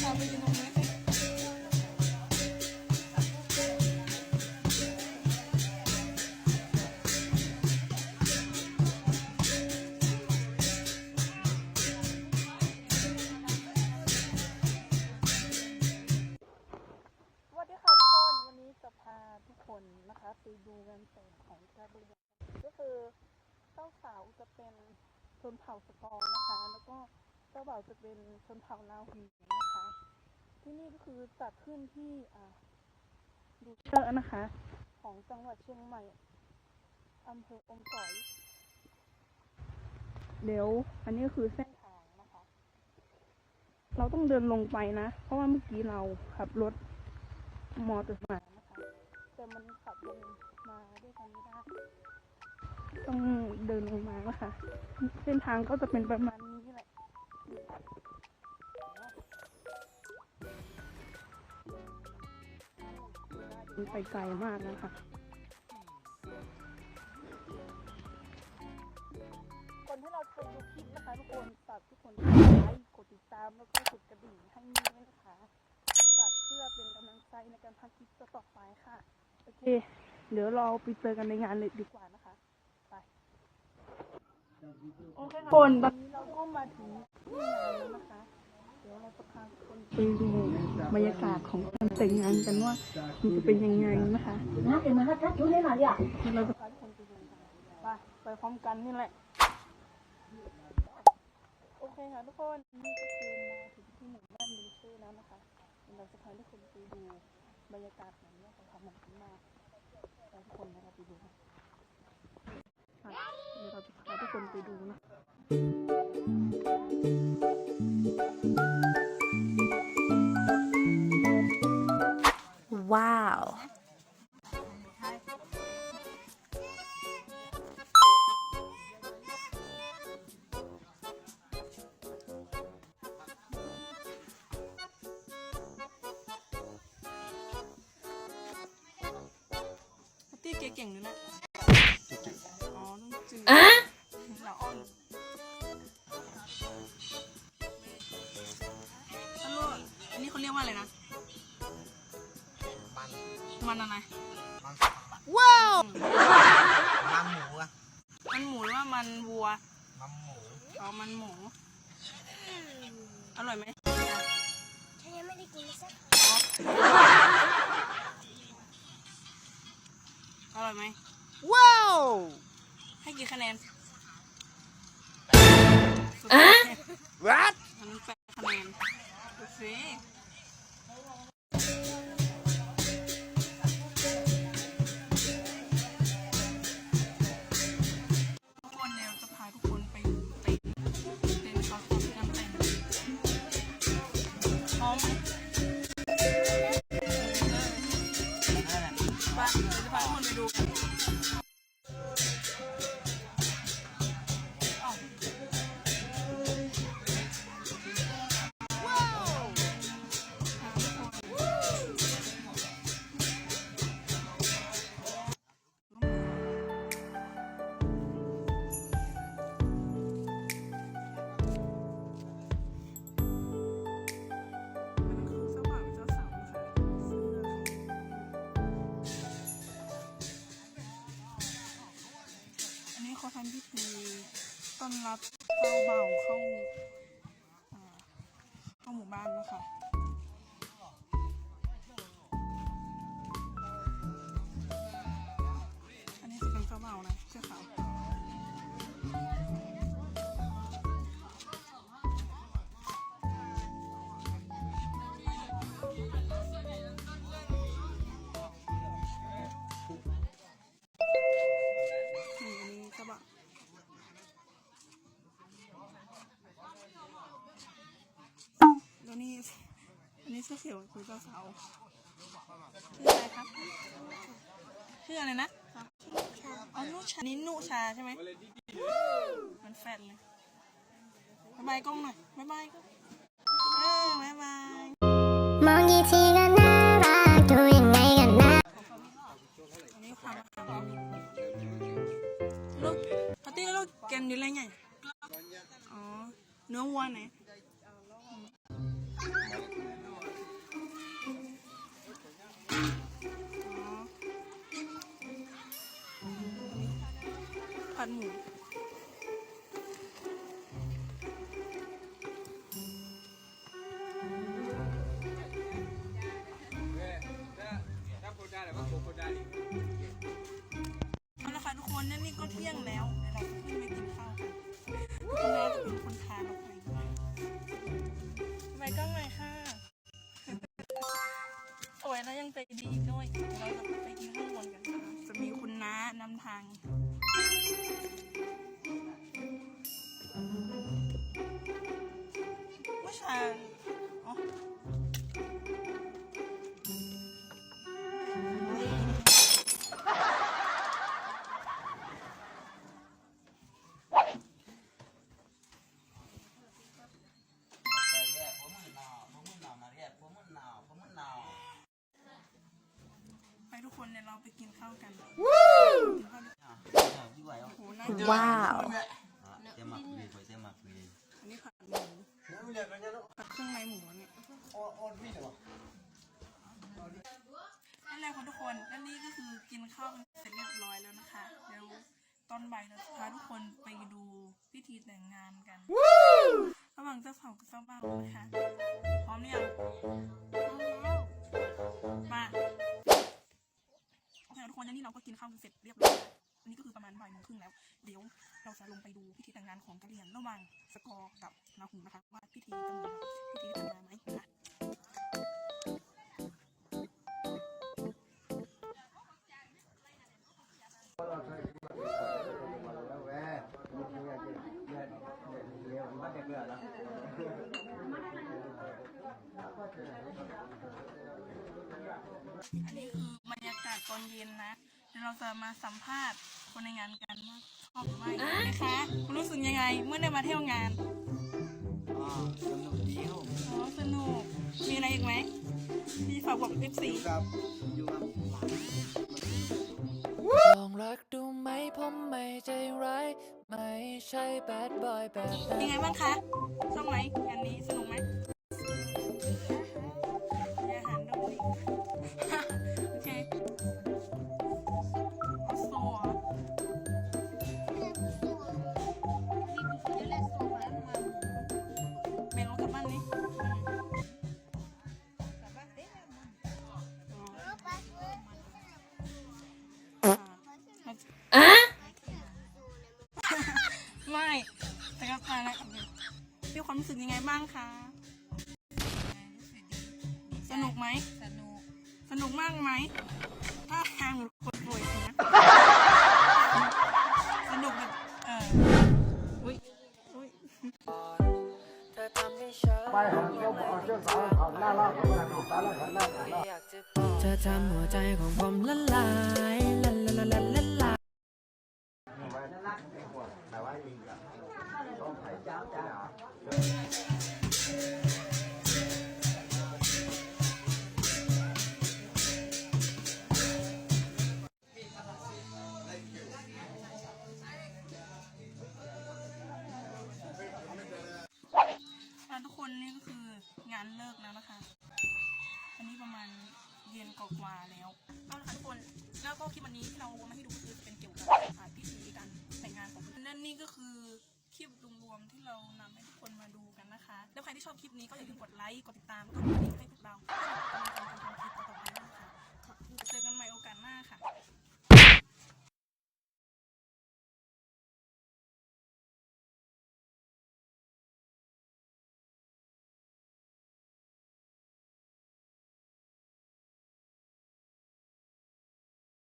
เราไปยืนตรงนี้สิสวัสดีค่ะทุกคน วันนี้จะพาทุกคนนะคะไปดูงานแต่งของกาเบรียลก็คือเจ้าสาวจะเป็นชนเผ่าสกอร์นะคะ แล้วก็ เจ้าบ่าวจะเป็นชนเผ่าลาวีนะคะ ที่นี่ก็คือจัดขึ้นที่ดูเชอร์นะคะ ของจังหวัดเชียงใหม่อำเภออมก๋อย เดี๋ยว อันนี้ก็คือเส้นทางนะคะ เราต้องเดินลงไปนะ เพราะว่าเมื่อกี้เราขับรถมอเตอร์ไซค์นะคะแต่มันขับลงมาด้วยกันไม่ได้ ต้องเดินลงมานะคะ เส้นทางก็จะเป็นประมาณ มันไปไกลมากนะคะคนที่เราเคยดูคลิปนะคะทุกคนฝากทุกคนกดไลค์กดติดตามแล้วก็กดกระดิ่งให้มีด้วยนะคะฝากเพื่อเป็นกำลังใจในการทำคลิปต่อๆไปค่ะโอเค เดี๋ยวเราไปเจอกันในงานเลยดีกว่านะคะไปโอเคค่ะคนตอนนี้เราก็มาถึงที่งานแล้วนะคะ ไปดูบรรยากาศของการแต่งงานกันว่ามันจะเป็นยังไงนะคะนะเอ็มมาทัดชุดได้หน่อยอะเราจะคนไปไปพร้อมกันนี่แหละ โอเคค่ะทุกคนนี่ก็คือมาถึงที่หมู่บ้านดูชื่อแล้วนะคะเราจะพาทุกคนไปดูบรรยากาศแบบนี้ของความหมายมากทุกคนนะเรไปดูเดี๋ยวเราจะพาทุกคนไปดูนะ Wow. ตี้เก่งเลยนะ อ๋อน้องจืดอะหล่ออ้อนฮัลโหลอันนี้เขาเรียกว่าอะไรนะ มันอะไรว้าว มันหมูอะมันหมูหรือว่ามันวัว มันหมูอ๋อ มันหมู อร่อยไหมฉันยังไม่ได้กินสักอร่อยไหมว้าว ให้กี่คะแนนอะวัดอันนั้นแปดคะแนนดูสิ รับเจ้าบ่าๆเข้า อันนี้เสื้อเขียวคือเจ้าสาวชื่ออะไรครับชื่ออะไรนะอ๋อนุชานี่นุชาใช่ไหมมันแฟดเลยบายบายกล้องหน่อยบายบายกล้องเออบายบายมองกี่ทีก็น่ารักดูยังไงกันนะอันนี้ความรักของเราลูกปาร์ตี้ลูกแกนอยู่ไรไงอ๋อเนื้อวัวไหน ผัดหมูเอาละค่ะทุกคนนั่นนี่ก็เที่ยงแล้วเดี๋ยวเราขึ้นไปกินข้าวกันคุณแม่จะเป็นคนพาเราไปไปกล้องหน่อยค่ะโอ้ยแล้วยังใจดีอีกด้วยเราจะไปกินข้างบนกันค่ะจะมีคุณน้านำทาง ผู้ชายอ๋อไปทุกคนเนี่ยเราไปกินข้าวกัน โอ้โหน่ากิน Wow. อันนี้ผัดหมูผัดเครื่องในหมูเนี่ยนั่นแหละค่ะทุกคนและนี่ก็คือกินข้าวกันเสร็จเรียบร้อยแล้วนะคะ เดี๋ยวตอนบ่ายเราจะพาทุกคนไปดูพิธีแต่งงานกัน ระหว่างเจ้าสาวกับเจ้าบ่าวนะคะ พร้อมหรือยังมาโอเคทุกคนและนี่เราก็กินข้าวกันเสร็จเรียบร้อยแล้ว อันนี้ก็คือประมาณบ่ายโมงครึ่งแล้ว เดี๋ยวเราจะลงไปดูพิธีแต่งงานของกะเหรี่ยงระหว่างสกอร์กับนาหุงนะคะ ว่าพิธีจะมือนกับพิธีที่แต่งงานไหมนะอันนี้คือบรรยากาศตอนเย็นนะ เดี๋ยวเราจะมาสัมภาษณ์คนในงานกันว่าชอบหรือไม่นะคะคุณรู้สึกยังไง เมื่อได้มาเที่ยวงานอ๋อสนุกมีอะไรอีกไหมมีฝากบอกเอฟซีลองรักดูไหมผมไม่ใจร้ายไม่ใช่แบดบอยแบบนั้นยังไงบ้างคะชอบไหมงานนี้สนุกไหมมี ไม่แต่ก็ตายแล้วมีความรู้สึกยังไงบ้างคะ สนุกไหม สนุก สนุกมากไหม ถ้าทางหมือคนป่วยนะ สนุกแบบเอออุ้ยอุ้ยไปหาเจ้าบ่าวเจ้าสาวของหน้าล่าของหน้าของตาล่าของหน้าอยากจะบอกเธอทำหัวใจของผมละลายละละละละละ ลายอะทุกคนนี่ก็คืองานเลิกแล้วนะคะ อันนี้ประมาณเย็นกว่าๆแล้วเอาละค่ะทุกคน แล้วก็คลิปวันนี้ที่เรามาให้ดูก็คือเป็นเกี่ยวกับพิธีการแต่งงานของนั่นนี่ก็คือ ลิปรวมๆที่เรานำให้ทุกคนมาดูกันนะคะ แล้วใครที่ชอบคลิปนี้ก็อย่าลืมกดไลค์ กดติดตามกดกระดิ่งให้พวกเรา